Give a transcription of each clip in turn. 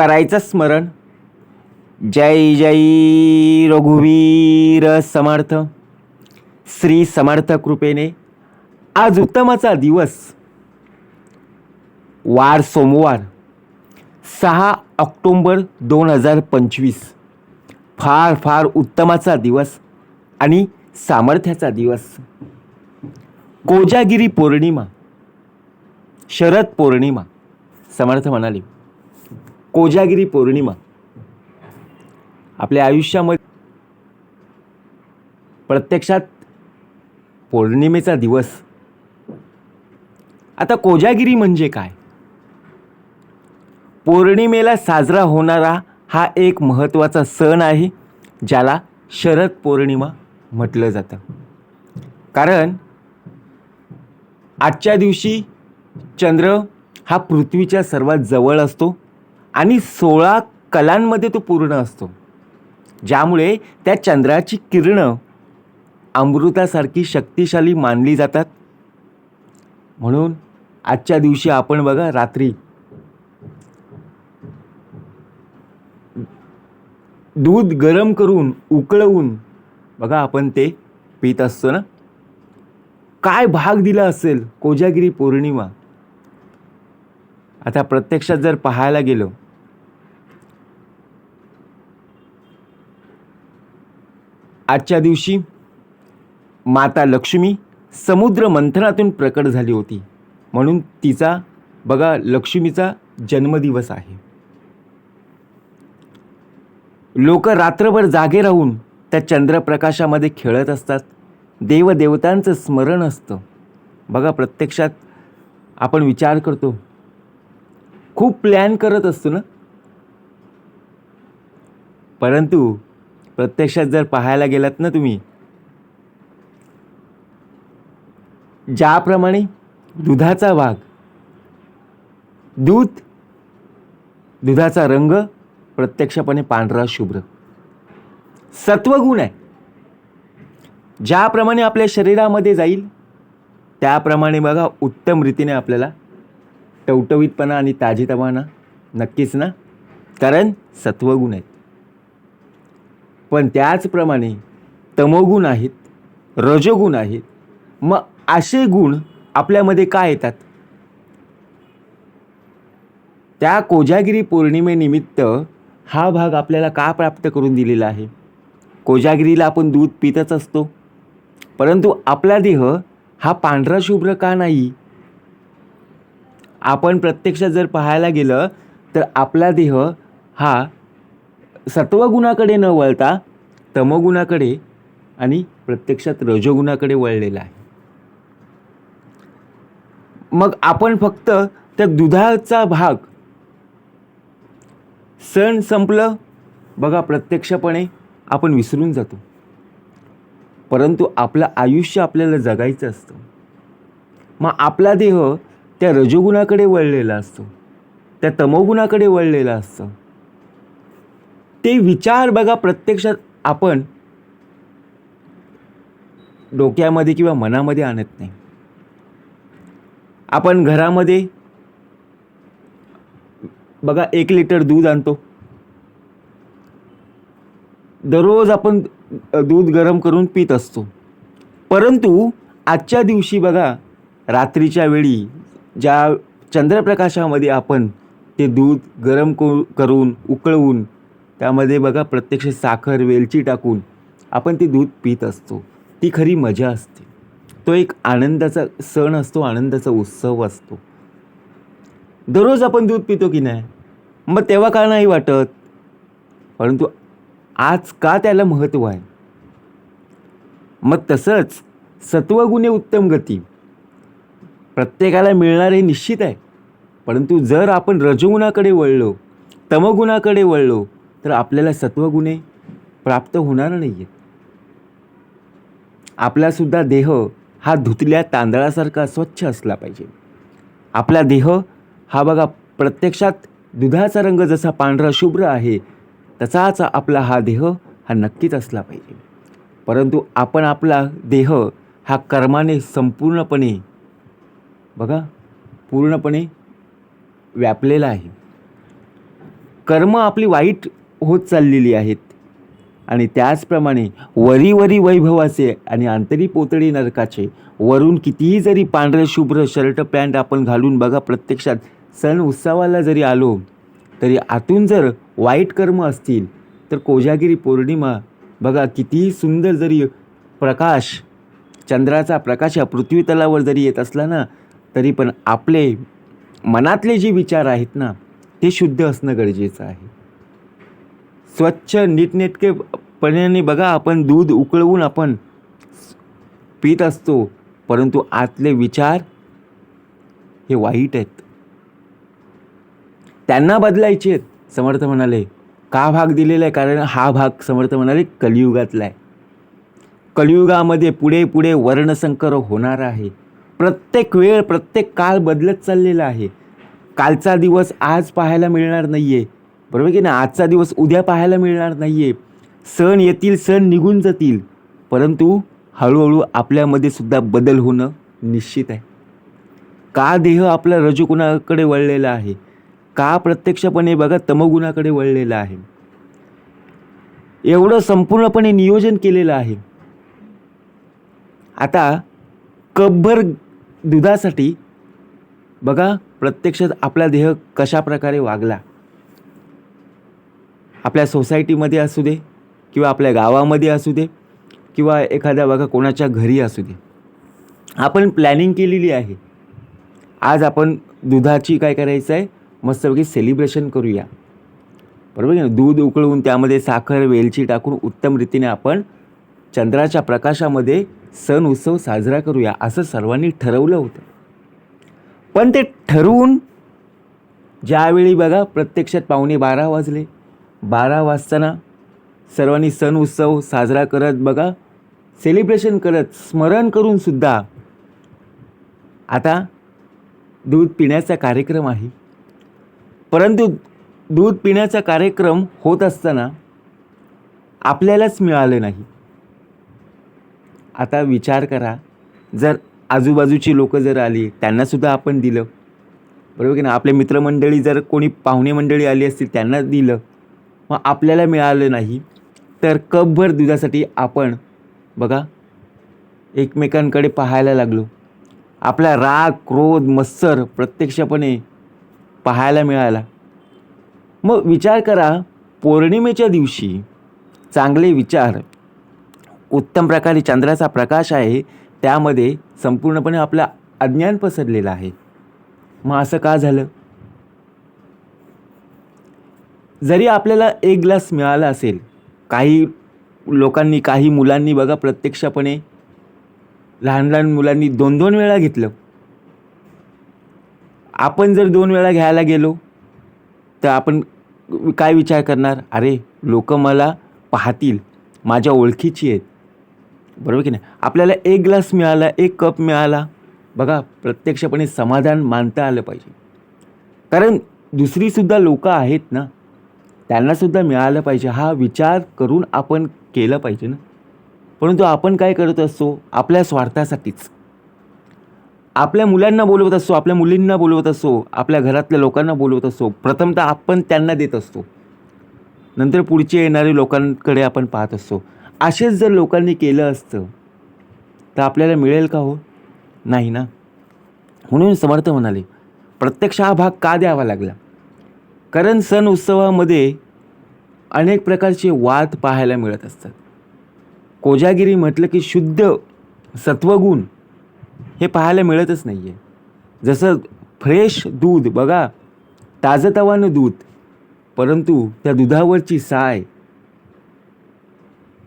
करायचं स्मरण. जय जय रघुवीर समर्थ. श्री समर्थ कृपेने आज उत्तमाचा दिवस. वार सोमवार सहा ऑक्टोंबर दोन हजार पंचवीस. फार फार उत्तमाचा दिवस आणि सामर्थ्याचा दिवस. कोजागिरी पौर्णिमा शरद पौर्णिमा समर्थ म्हणाले. कोजागिरी पौर्णिमा. आपल्या आयुष्यामध्ये प्रत्यक्षात पौर्णिमेचा दिवस. आता कोजागिरी म्हणजे काय? पौर्णिमेला साजरा होणारा हा एक महत्त्वाचा सण आहे ज्याला शरद पौर्णिमा म्हटलं जातं. कारण आजच्या दिवशी चंद्र हा पृथ्वीच्या सर्वात जवळ असतो. आणि सोळा कलांमध्ये तो पूर्ण असतो. ज्यामुळे त्या चंद्राची किरणं अमृतासारखी शक्तिशाली मानली जातात. म्हणून आजच्या दिवशी आपण बघा रात्री दूध गरम करून उकळवून बघा आपण ते पित असतो ना? काय भाग दिला असेल कोजागिरी पौर्णिमा? आता प्रत्यक्षात जर पाहायला गेलो आजच्या दिवशी माता लक्ष्मी समुद्र मंथनातून प्रकट झाली होती. म्हणून तिचा बघा लक्ष्मीचा जन्मदिवस आहे. लोक रात्रभर जागे राहून त्या चंद्रप्रकाशामध्ये खेळत असतात. देवदेवतांचं स्मरण असतं. बघा प्रत्यक्षात आपण विचार करतो खूप प्लॅन करत असतो ना. परंतु प्रत्यक्षात जर पाहायला गेलात ना तुम्ही ज्याप्रमाणे दुधाचा भाग दूध दुधाचा रंग प्रत्यक्षपणे पांढरा शुभ्र. सत्वगुण आहे. ज्याप्रमाणे आपल्या शरीरामध्ये जाईल त्याप्रमाणे बघा उत्तम रीतीने आपल्याला टवटवीतपणा आणि ताजेतवाना नक्कीच ना. कारण सत्वगुण आहेत. पण त्याचप्रमाणे तमोगुण आहेत रजोगुण आहेत मग असे गुण आपल्यामध्ये काय येतात? त्या कोजागिरी पौर्णिमेनिमित्त हा भाग आपल्याला का प्राप्त करून दिलेला आहे? कोजागिरीला आपण दूध पितच असतो. परंतु आपला देह हा पांढरा शुभ्र का नाही? आपण प्रत्यक्षात जर पाहायला गेलं तर आपला देह हा सत्वगुणाकडे न वळता तमगुणाकडे आणि प्रत्यक्षात रजोगुणाकडे वळलेला आहे. मग आपण फक्त त्या दुधाचा भाग सण संपलं बघा प्रत्यक्षपणे आपण विसरून जातो. परंतु आपलं आयुष्य आपल्याला जगायचं असतं. मग आपला देह त्या रजोगुणाकडे वळलेला असतो. त्या तमोगुणाकडे वळलेला असतं. ते विचार बघा प्रत्यक्षात आपण डोक्यामध्ये किंवा मनामध्ये आणत नाही. आपण घरामध्ये बघा एक लिटर दूध आणतो. दररोज आपण दूध गरम करून पित असतो. परंतु आजच्या दिवशी बघा रात्रीच्या वेळी ज्या चंद्रप्रकाशामध्ये आपण ते दूध गरम करू करून उकळवून त्यामध्ये बघा प्रत्यक्ष साखर वेलची टाकून आपण ते दूध पित असतो. ती खरी मजा असते. तो एक आनंदाचा सण असतो आनंदाचा उत्सव असतो. दररोज आपण दूध पितो की नाही? मग तेव्हा का नाही वाटत? परंतु आज का त्याला महत्त्व आहे? मग तसंच सत्वगुणे उत्तम गती. प्रत्येकाला मिळणार हे निश्चित आहे. परंतु जर आपण रजगुणाकडे वळलो तमगुणाकडे वळलो तर आपल्याला सत्वगुणे प्राप्त होणार नाही आहेत आपलासुद्धा देह हा धुतल्या तांदळासारखा स्वच्छ असला पाहिजे. आपला देह हा बघा प्रत्यक्षात दुधाचा रंग जसा पांढरा शुभ्र आहे तसाच आपला हा देह हा नक्कीच असला पाहिजे. परंतु आपण आपला देह हा कर्माने संपूर्णपणे बघा पूर्णपणे व्यापलेला आहे. कर्म आपली वाईट होत चाललेली आहेत. आणि त्याचप्रमाणे वरी वरी वैभवाचे आणि आंतरी पोतळी नरकाचे वरून कितीही जरी पांढरे शुभ्र शर्ट पॅन्ट आपण घालून बघा प्रत्यक्षात सण उत्सवाला जरी आलो तरी आतून जर वाईट कर्म असतील तर कोजागिरी पौर्णिमा बघा कितीही सुंदर जरी प्रकाश चंद्राचा प्रकाश या पृथ्वीतलावर जरी येत असला ना तरी पण आपले मनातले जे विचार आहेत ना ते शुद्ध असणं गरजेचं आहे. स्वच्छ नीटनेटकेपणाने बघा आपण दूध उकळवून आपण पित असतो परंतु आतले विचार हे वाईट आहेत. त्यांना बदलायचे आहेत समर्थ म्हणाले. का भाग दिलेला आहे? कारण हा भाग समर्थ म्हणाले कलियुगातला आहे. कलियुगामध्ये पुढे पुढे वर्णसंकर होणार आहे. प्रत्येक वेळ प्रत्येक काळ बदलत चाललेला आहे. कालचा दिवस आज पाहायला मिळणार नाही आहे बरोबर की ना आजचा दिवस उद्या पाहायला मिळणार नाही आहे सण येतील सण निघून जातील. परंतु हळूहळू आपल्यामध्ये सुद्धा बदल होणं निश्चित आहे. का देह आपला रजगुणाकडे वळलेला आहे? का प्रत्यक्षपणे बघा तमगुणाकडे वळलेला आहे? एवढं संपूर्णपणे नियोजन केलेलं आहे. आता कब्बर दुधासाठी बघा प्रत्यक्षात आपला देह कशा प्रकारे वागला. आपल्या सोसायटीमध्ये असू दे किंवा आपल्या गावामध्ये असू दे किंवा एखाद्या बघा कोणाच्या घरी असू दे. आपण प्लॅनिंग केलेली आहे. आज आपण दुधाची काय करायचं आहे? मस्तपैकी सेलिब्रेशन करूया. बरोबर आहे ना दूध उकळून त्यामध्ये साखर वेलची टाकून उत्तम रीतीने आपण चंद्राच्या प्रकाशामध्ये सण उत्सव साजरा करूया असं सर्वांनी ठरवलं होतं. पण ते ठरवून ज्यावेळी बघा प्रत्यक्षात पावणे बारा वाजले. बारा वाजताना सर्वांनी सण उत्सव साजरा करत बघा सेलिब्रेशन करत स्मरण करून सुद्धा आता दूध पिण्याचा कार्यक्रम आहे. परंतु दूध पिण्याचा कार्यक्रम होत असताना आपल्यालाच मिळालं नाही. आता विचार करा. जर आजूबाजूची लोक जर आली त्यांनासुद्धा आपण दिलं. बरोबर की ना आपले मित्रमंडळी जर कोणी पाहुणे मंडळी आली असतील त्यांना दिलं. मग आपल्याला मिळालं नाही. तर कपभर दुधासाठी आपण बघा एकमेकांकडे पाहायला लागलो. आपला राग क्रोध मत्सर प्रत्यक्षपणे पाहायला मिळाला. मग विचार करा पौर्णिमेच्या दिवशी चांगले विचार उत्तम प्रकारे चंद्राचा प्रकाश आहे त्यामध्ये संपूर्णपणे आपलं अज्ञान पसरलेलं आहे. मग असं का झालं? जरी आपल्याला एक ग्लास मिळाला असेल काही लोकांनी काही मुलांनी बघा प्रत्यक्षपणे लहान लहान मुलांनी दोन दोन वेळा घेतलं. आपण जर दोन वेळा घ्यायला गेलो तर आपण काय विचार करणार? अरे लोक मला पाहतील माझ्या ओळखीची आहेत. बरोबर की नाही? आपल्याला एक ग्लास मिळाला एक कप मिळाला. बघा प्रत्यक्षपणे समाधान मानता आलं पाहिजे. कारण दुसरीसुद्धा लोकं आहेत ना त्यांनासुद्धा मिळालं पाहिजे. हा विचार करून आपण केलं पाहिजे ना. परंतु आपण काय करत असतो? आपल्या स्वार्थासाठीच. आपल्या मुलांना बोलवत असतो आपल्या मुलींना बोलवत असतो आपल्या घरातल्या लोकांना बोलवत असतो. प्रथमतः आपण त्यांना देत असतो. नंतर पुढचे येणारे लोकांकडे आपण पाहत असतो. असेच जर लोकांनी केलं असतं तर आपल्याला मिळेल का हो? नाही ना. म्हणून समर्थ म्हणाले प्रत्यक्ष हा भाग का द्यावा लागला? कारण सण उत्सवामध्ये अनेक प्रकारचे वाद पाहायला मिळत असतात. कोजागिरी म्हटलं की शुद्ध सत्वगुण हे पाहायला मिळतच नाही आहे जसं फ्रेश दूध बघा ताजतवानं दूध परंतु त्या दुधावरची साय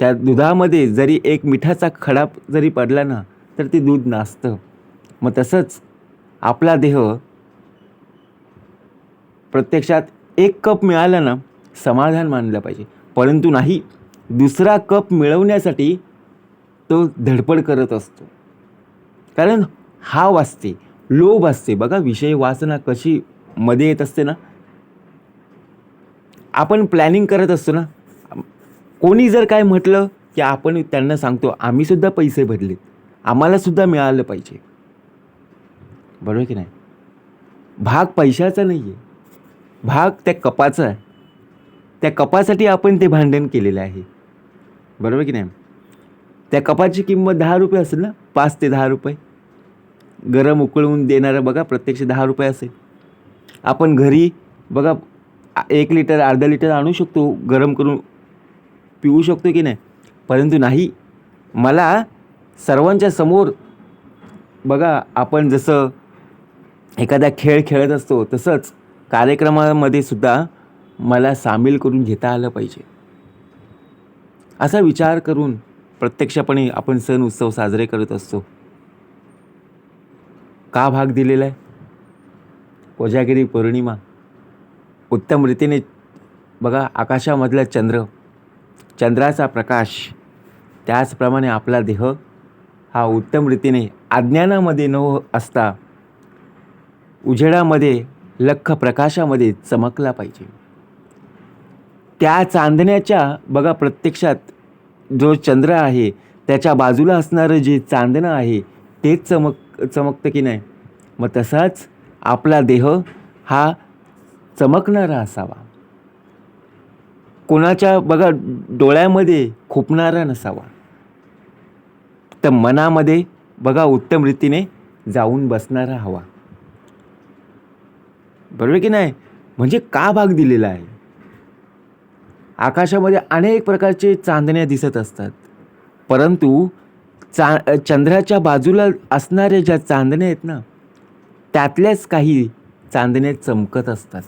त्या दुधामध्ये जरी एक मिठाचा खडा जरी पडला ना तर ते दूध नासतं. मग तसंच आपला देह प्रत्यक्षात एक कप मिळाला ना समाधान मानलं पाहिजे. परंतु नाही दुसरा कप मिळवण्यासाठी तो धडपड करत असतो. कारण हाव असते लोभ असते. बघा विषय वासना कशी मध्ये येत असते ना. आपण प्लॅनिंग करत असतो ना कोणी जर काय म्हटलं की आपण त्यांना सांगतो आम्हीसुद्धा पैसे भरलेत. आम्हालासुद्धा मिळालं पाहिजे. बरोबर की नाही? भाग पैशाचा नाही आहे भाग त्या कपाचा आहे. त्या कपासाठी आपण ते भांडण केलेलं आहे. बरोबर की नाही? त्या कपाची किंमत दहा रुपये असेल ना? पाच ते दहा रुपये. गरम उकळवून देणारं बघा प्रत्यक्ष दहा रुपये असेल. आपण घरी बघा एक लिटर अर्धा लिटर आणू शकतो गरम करून. पिऊ शकतो की नाही? परंतु नाही. मला सर्वांच्या समोर बघा आपण जसं एखादा खेळ खेळत असतो तसंच कार्यक्रमामध्ये सुद्धा मला सामील करून घेता आलं पाहिजे. असा विचार करून प्रत्यक्षपणे आपण सण उत्सव साजरे करत असतो. का भाग दिलेला आहे? कोजागिरी पौर्णिमा. उत्तम रीतीने बघा आकाशामधला चंद्र. चंद्राचा प्रकाश त्याचप्रमाणे आपला देह हा उत्तम रीतीने अज्ञानामध्ये न असता उजेडामध्ये लख्ख प्रकाशामध्ये चमकला पाहिजे. त्या चांदण्याच्या बघा प्रत्यक्षात जो चंद्र आहे त्याच्या बाजूला असणारं जे चांदणं आहे तेच चमक चमकतं की नाही? मग तसाच आपला देह हा चमकणारा असावा. कोणाच्या बघा डोळ्यामध्ये खुपणारा नसावा. तर मनामध्ये बघा उत्तम रीतीने जाऊन बसणारा हवा. बरोबर की नाही? म्हणजे का भाग दिलेला आहे? आकाशामध्ये अनेक प्रकारचे चांदण्या दिसत असतात. परंतु चा चंद्राच्या बाजूला असणाऱ्या ज्या चांदण्या आहेत ना त्यातल्याच काही चांदण्या चमकत असतात.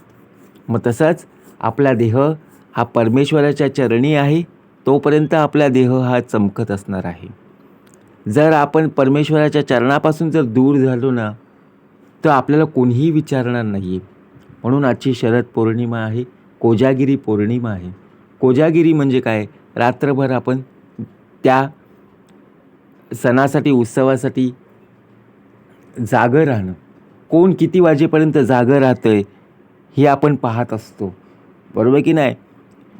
मग तसाच आपला देह हा परमेश्वराच्या चरणी आहे तोपर्यंत आपला देह हा चमकत असणार आहे. जर आपण परमेश्वराच्या चरणापासून जर दूर झालो ना तर आपल्याला कोणीही विचारणार नाही आहे म्हणून आजची शरद पौर्णिमा आहे कोजागिरी पौर्णिमा आहे. कोजागिरी म्हणजे काय? रात्रभर आपण त्या सणासाठी उत्सवासाठी जागं राहणं. कोण किती वाजेपर्यंत जागं राहतं आहे हे आपण पाहत असतो. बरोबर की नाही?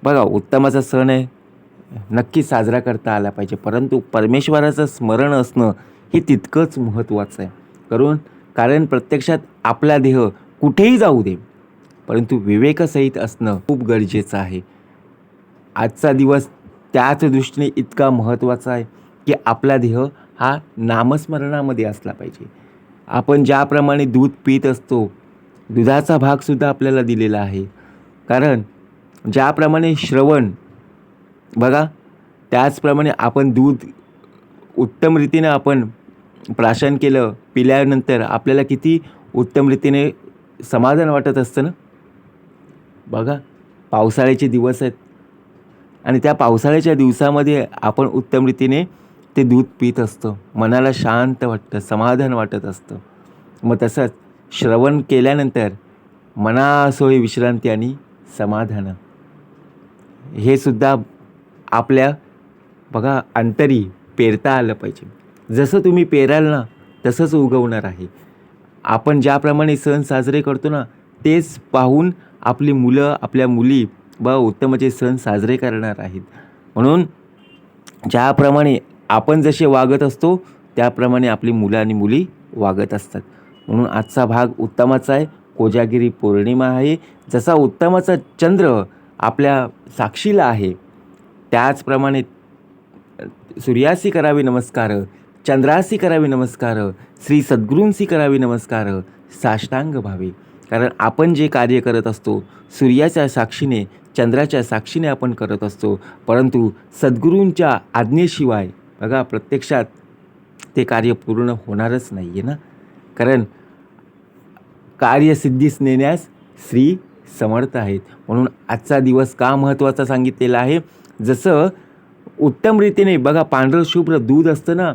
बघा उत्तमाचा सण आहे. नक्कीच साजरा करता आला पाहिजे. परंतु परमेश्वराचं स्मरण असणं हे तितकंच महत्त्वाचं आहे. करून कारण प्रत्यक्षात आपला देह कुठेही जाऊ दे परंतु विवेकसहित असणं खूप गरजेचं आहे. आजचा दिवस त्याच दृष्टीने इतका महत्त्वाचा आहे की आपला देह हा नामस्मरणामध्ये असला पाहिजे. आपण ज्याप्रमाणे दूध पित असतो दुधाचा भागसुद्धा आपल्याला दिलेला आहे. कारण ज्याप्रमाणे श्रवण बघा त्याचप्रमाणे आपण दूध उत्तम रीतीनं आपण प्राशन केलं पिल्यानंतर आपल्याला किती उत्तम रीतीने समाधान वाटत असतं ना? बघा पावसाळ्याचे दिवस आहेत आणि त्या पावसाळ्याच्या दिवसामध्ये आपण उत्तम रीतीने ते दूध पित असतो. मनाला शांत वाटतं समाधान वाटत असतं. मग तसंच श्रवण केल्यानंतर मनासोयी विश्रांती आणि समाधान. हे सुद्धा आपल्या बघा अंतरी पेरता आलं पाहिजे. जसं तुम्ही पेराल ना तसंच उगवणार आहे. आपण ज्याप्रमाणे सण साजरे करतो ना तेच पाहून आपली मुलं आपल्या मुली ब उत्तमचे सण साजरे करणार आहेत. म्हणून ज्याप्रमाणे आपण जसे वागत असतो त्याप्रमाणे आपली मुलं आणि मुली वागत असतात. म्हणून आजचा भाग उत्तमाचा आहे. कोजागिरी पौर्णिमा आहे. जसा उत्तमाचा चंद्र आपल्या साक्षीला आहे. त्याचप्रमाणे सूर्यासी करावी नमस्कार चंद्रासी करावी नमस्कार श्री सद्गुरूंसी करावी नमस्कार साष्टांग भावे. कारण आपण जे कार्य करत असतो सूर्याच्या साक्षीने चंद्राच्या साक्षीने आपण करत असतो. परंतु सद्गुरूंच्या आज्ञेशिवाय बघा प्रत्यक्षात ते कार्य पूर्ण होणारच नाही आहे ना? कारण कार्यसिद्धीस नेण्यास श्री समर्थ आहेत. म्हणून आजचा दिवस का महत्त्वाचा सांगितलेला आहे? जसं उत्तम रीतीने बघा पांढरं शुभ्र दूध असतं ना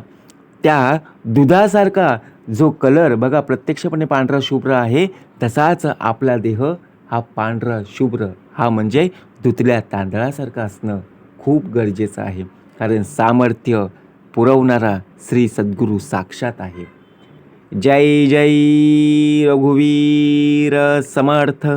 त्या दुधासारखा जो कलर बघा प्रत्यक्षपणे पांढरा शुभ्र आहे तसाच आपला देह हा पांढरा शुभ्र हा म्हणजे धुतल्या तांदळासारखा असणं खूप गरजेचं आहे. कारण सामर्थ्य पुरवणारा श्री सद्गुरू साक्षात आहे. जय जय रघुवीर समर्थ.